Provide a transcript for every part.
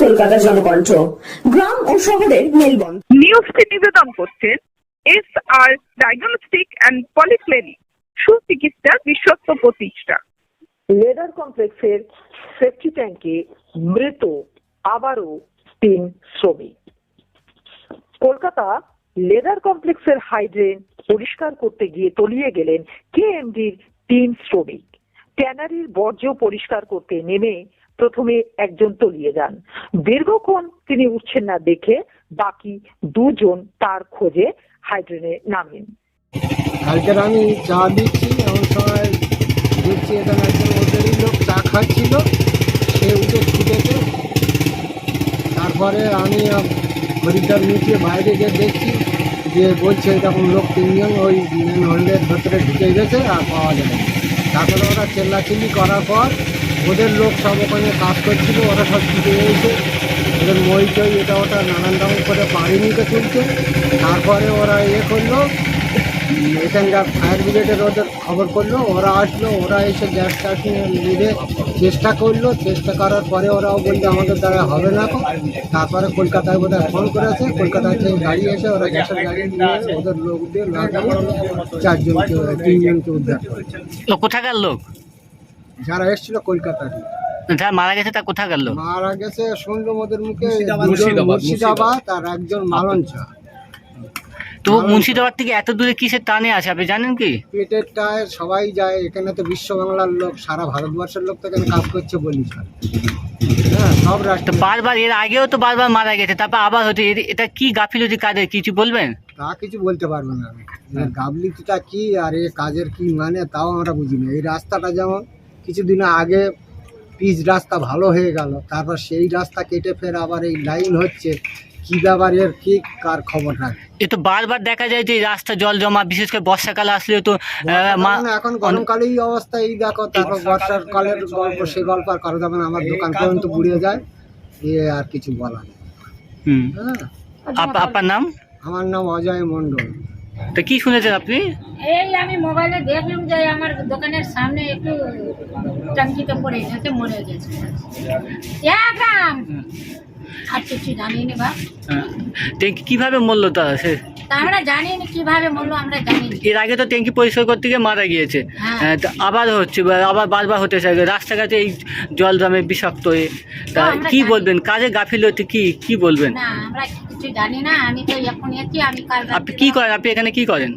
কলকাতা জনকণ্ঠ গ্রাম ও শহরের মেলবন্ধন। নিবেদন করছেন S R diagnostic and polyclinic সুচিকিৎসা বিশ্বস্ত প্রতিষ্ঠা। লেদার কমপ্লেক্সের সেফটি ট্যাঙ্কে মৃত আবারও তিন শ্রমিক। কলকাতা লেদার কমপ্লেক্সের হাইড্রেন পরিষ্কার করতে গিয়ে তলিয়ে গেলেন কেএমডির তিন শ্রমিক। ট্যানারির বর্জ্য পরিষ্কার করতে নেমে প্রথমে একজন তলিয়ে যান। দীর্ঘক্ষণ তিনি উঠছেন না দেখে বাকি দুজন তার খোঁজে হাইড্রেনে নামেন। আমি চা দিচ্ছি, এমন সময় দেখছি এখানে একজন ওদেরই লোক, চা খাচ্ছিল। সে উঠে ছুটেছে তারপরে আমি খরিদ্দার মিটিয়ে বাইরে গিয়ে দেখছি যে বলছে এরকম লোক তিনজন ওই হোল্ডের ভেতরে ঢুকে গেছে আর পাওয়া না। তারপরে ওরা চেল্লাচিল্লি করার পর ওদের লোক সব ওখানে কাজ করছিল, ওরা সব ছুটে গিয়েছে ওদের মই টই এটা ওটা নানান রকম করে পানি নিতে চলছে তারপরে ওরা ইয়ে করল, এখানকার ফায়ার ব্রিগেডের ওদের খবর করল, ওরা আসলো, ওরা এসে গ্যাস ট্যাস নিয়ে চেষ্টা করল। চেষ্টা করার পরে ওরাও বলল, আমাদের দ্বারা হবে না তো। তারপরে কলকাতায় বোধহয় ফোন করেছে। কলকাতা থেকে গাড়ি এসে ওরা গ্যাসের গাড়ি নিয়ে ওদের লোক দিয়ে চারজনকে, তিনজনকে উদ্ধার কোথাকার লোক? যারা এসেছিল কলকাতার যারা মারা গেছে তা কোথাকার লোক মারা গেছে শুনলাম ওদের মুখে মুর্শিদাবাদ। আর একজন মালঞ্চা। তো মুন্সিদাবাদ থেকে এত দূরে কিসের টানে আছে আপনি জানেন কি? পেটের টায়ার সবাই যায় এখানে তো বিশ্ব বাংলার লোক সারা ভারতবর্ষের লোক তো এখানে কাজ করছে বলি হ্যাঁ সব রাষ্ট্র বারবার এর আগেও তো বারবার মারা গেছে তারপর আবার হতে এর- এটা কি গাফিলতি কাজের কিছু বলবেন? তা কিছু বলতে পারব না আমি। এর কি আর এ কাজের কি মানে তাও আমরা বুঝি না এই রাস্তাটা যেমন কিছুদিন আগে পিচ রাস্তা ভালো হয়ে গেল তারপর সেই রাস্তা কেটে ফের আবার এই লাইন হচ্ছে। কি ব্যাপার এর কি কার খবর রাখে? এ তো বারবার দেখা যায় যে রাস্তা জল জমা বিশেষ করে বর্ষাকালে আসলে তো এখন গরমকালেই অবস্থা এই দেখো তারপর বর্ষার কালের গল্প সে গল্প আর করা যাবে না আমার দোকান পর্যন্ত বুড়িয়ে যায় দিয়ে আর কিছু বলার নেই। হুম। হ্যাঁ। আপ- আপনার নাম? আমার নাম অজয় মণ্ডল। তো কি শুনেছেন আপনি? এই আমি মোবাইলে দেখলাম যে আমার দোকানের সামনে একটু টাঙ্কিতে পড়ে গেছে মরে গেছে। একদম! আর কিছু জানি না বা হ্যাঁ। ট্যাঙ্কি কীভাবে মরলো তা সে? আমরা জানি না কীভাবে মরলো আমরা জানি এর আগে তো ট্যাঙ্কি পরিষ্কার করতে গিয়ে মারা গিয়েছে। হ্যাঁ। হ্যাঁ, আবার হচ্ছে আবার বারবার হতে চাই রাস্তাঘাটে এই জল জমে বিষাক্ত হয়ে। তা তো কি বলবেন? কাজে গাফিলতি কি? কি বলবেন? না আমরা কিছু জানি না আমি তো এখন এসেছি আমি কাল আপনি কি করেন? আপনি এখানে কি করেন?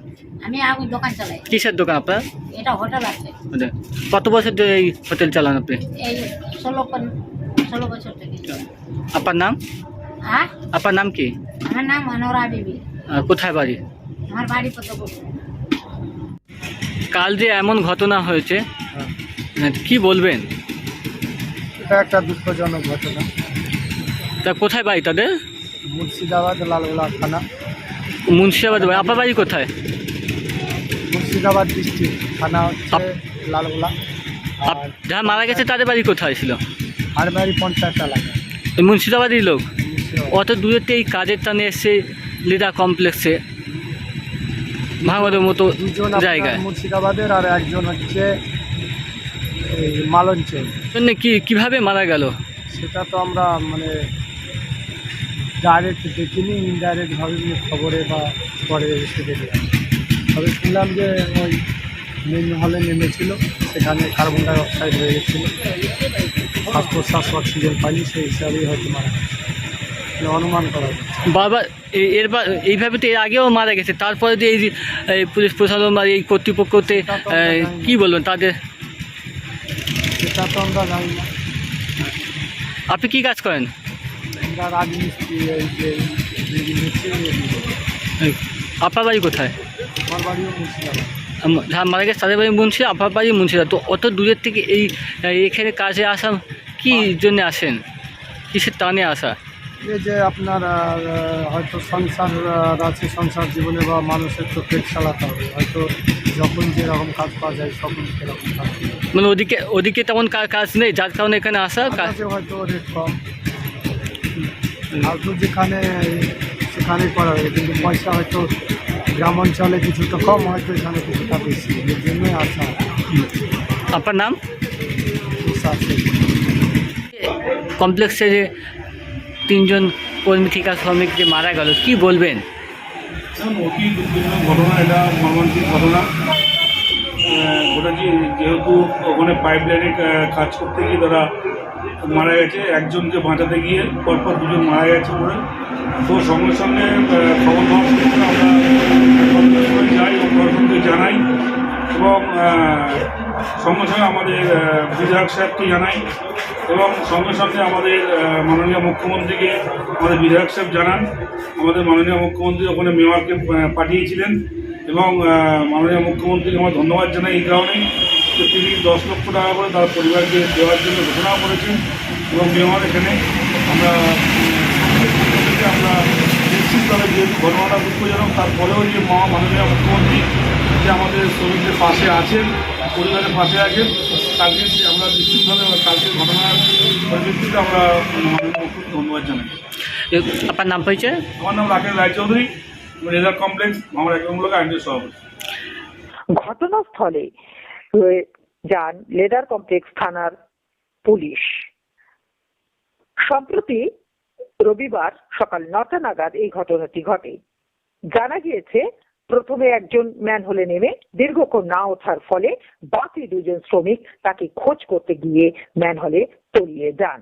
আমি আগুন দোকান চালাই। কিসের দোকান আপনার? এটা হোটেল আছে। মানে কত বছর ধরে এই হোটেল চালান আপনি? এই ষোলো ষোলো বছর থেকে। আপনার নাম? হ্যাঁ? আপনার নাম কি? আমার নাম মনোরা বিবি কোথায় বাড়ি? আমার বাড়ি কত কাল যে এমন ঘটনা হয়েছে আহ, কি বলবেন? এটা একটা দুঃখজনক ঘটনা। তা কোথায় বাড়ি তাদের? মুর্শিদাবাদ লালগোলা থানা। বাড়ি আপনার বাড়ি কোথায়? মুর্শিদাবাদ ডিস্ট্রিক্ট থানা হচ্ছে লালগোলা। আপ- যারা মারা গেছে তাদের বাড়ি কোথায় ছিল? হারবাড়ি পঞ্চায়েত এলাকা মুন্সিদাবাদী লোক? অত দূরেতে এই কাজের টানে এসছে লিডার কমপ্লেক্সে ভাঙাদের মতো দুজন জায়গায়? মুর্শিদাবাদের আর একজন হচ্ছে এই মালঞ্চল। জন্য কি কীভাবে মারা গেল? সেটা তো আমরা মানে ডাইরেক্ট দেখিনি ইনডাইরেক্ট ভাবে যে খবরে বা পরে এসে দেখলাম তবে শুনলাম যে ওই মেন হলে নেমেছিল সেখানে কার্বন ডাই অক্সাইড হয়ে গেছিল। শ্বাস প্রশ্বাস অক্সিজেন পাইনি সেই হিসাবেই হয়তো মারা গেছে। মানে অনুমান করা যাচ্ছে বারবার এ- এর এইভাবে তো এর আগেও মারা গেছে তারপরে যে এই পুলিশ প্রশাসন বা এই কর্তৃপক্ষতে কি বলবেন তাদের? সেটা তো আমরা জানি না। আপনি কি কাজ করেন? আমরা রাজমিস্ত্রি এই যে বিল্ডিং হচ্ছে এই, আপনার বাড়ি কোথায়? আমার বাড়িও মুর্শিদাবাদ। মারা গেছে তাদের বাড়ি মুন্সি আপনার বাড়ি মুন্সিদা তো অত দূরের থেকে এই এখানে কাজে আসা কি জন্য আসেন? কিসের টানে আসা? এই যে আপনার হয়তো সংসার আছে সংসার জীবনে বা মানুষের তো পেট চালাতে হবে। হয়তো যখন যেরকম কাজ পাওয়া যায় তখন সেরকম কাজ। মানে ওদিকে ওদিকে তেমন কাজ নেই যার কারণে এখানে আসা কাজে হয়তো রেট কম। ফালতু যেখানে সেখানে করা হবে কিন্তু পয়সা হয়তো গ্রাম অঞ্চলে কিছুটা কম হয়তো এখানে কিছুটা বেশি। এর জন্যই আসা। আপনার নাম? কমপ্লেক্সে যে তিনজন কর্মী ঠিকা শ্রমিক যে মারা গেল কি বলবেন? অতি দুঃখজনক ঘটনা এটা মর্মান্তিক ঘটনা। যে যেহেতু ওখানে পাইপ লাইনে কাজ করতে গিয়ে তারা মারা গেছে, একজনকে বাঁচাতে গিয়ে পরপর দুজন মারা গেছে বলে। তো সঙ্গে সঙ্গে খবর পাওয়ার আমরা যাই ও জানাই এবং সঙ্গে সঙ্গে আমাদের বিধায়ক সাহেবকে জানাই এবং সঙ্গে সঙ্গে আমাদের মাননীয় মুখ্যমন্ত্রীকে আমাদের বিধায়ক সাহেব জানান। আমাদের মাননীয় মুখ্যমন্ত্রী ওখানে মেয়রকে পাঠিয়েছিলেন এবং মাননীয় মুখ্যমন্ত্রীকে আমার ধন্যবাদ জানাই এই কারণে তিনি দশ লক্ষ টাকা করে তার পরিবারকে দেওয়ার জন্য ঘোষণা করেছেন এবং মেয়র এখানে আমরা আমরা নিশ্চিতভাবে যেহেতু ঘটনাটা দুঃখজনক তারপরেও যে মহা মাননীয় মুখ্যমন্ত্রী যে আমাদের শ্রমিকদের পাশে আছেন পরিবারের পাশে আছেন কালকে যে আমরা নিশ্চিতভাবে কালকে ঘটনার পরিপ্রেক্ষিতে আমরা মাননীয় মুখ্যমন্ত্রী ধন্যবাদ জানাই। আপনার নাম পরিচয়? আমার নাম রাকেশ রায়চৌধুরী রেজার কমপ্লেক্স আমার একমূলক আইনের সভাপতি। ঘটনাস্থলে রয়ে যান লেদার কমপ্লেক্স থানার পুলিশ। সম্প্রতি রবিবার সকাল নটা নাগাদ এই ঘটনাটি ঘটে। জানা গিয়েছে, প্রথমে একজন ম্যান হলে নেমে দীর্ঘক্ষণ না ওঠার ফলে বাকি দুজন শ্রমিক তাকে খোঁজ করতে গিয়ে ম্যান হলে তলিয়ে যান।